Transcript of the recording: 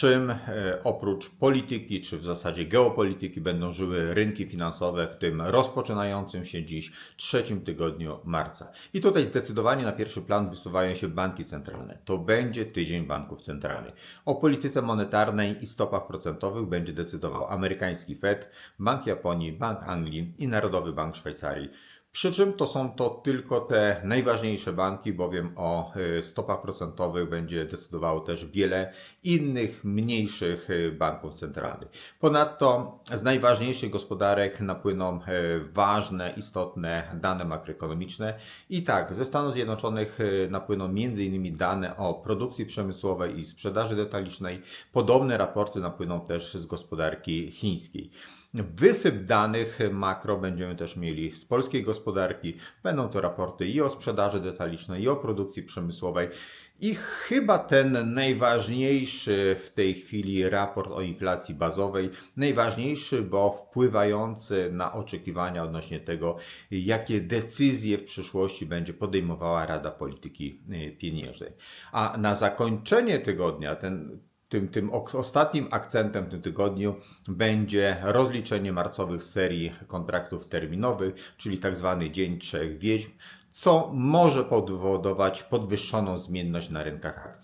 czym e, oprócz polityki, czy w zasadzie geopolityki będą żyły rynki finansowe w tym rozpoczynającym się dziś trzecim tygodniu marca. I tutaj zdecydowanie na pierwszy plan wysuwają się banki centralne. To będzie tydzień banków centralnych. O polityce monetarnej i stopach procentowych będzie decydował amerykański Fed, Bank Japonii, Bank Anglii i Narodowy Bank Szwajcarii. Przy czym to są to tylko te najważniejsze banki, bowiem o y, stopach procentowych będzie decydowało też wiele innych mniejszych y, banków centralnych. Ponadto z najważniejszych gospodarek napłyną y, ważne, istotne dane makroekonomiczne i tak, ze Stanów Zjednoczonych napłyną m.in. dane o produkcji przemysłowej i sprzedaży detalicznej. Podobne raporty napłyną też z gospodarki chińskiej. Wysyp danych makro będziemy też mieli z polskiej gospodarki. Będą to raporty i o sprzedaży detalicznej, i o produkcji przemysłowej. I chyba ten najważniejszy w tej chwili raport o inflacji bazowej, najważniejszy, bo wpływający na oczekiwania odnośnie tego, jakie decyzje w przyszłości będzie podejmowała Rada Polityki Pieniężnej. A na zakończenie tygodnia, ten tym, tym ostatnim akcentem w tym tygodniu będzie rozliczenie marcowych serii kontraktów terminowych, czyli tak zwany Dzień Trzech Wiedźm, co może powodować podwyższoną zmienność na rynkach akcji.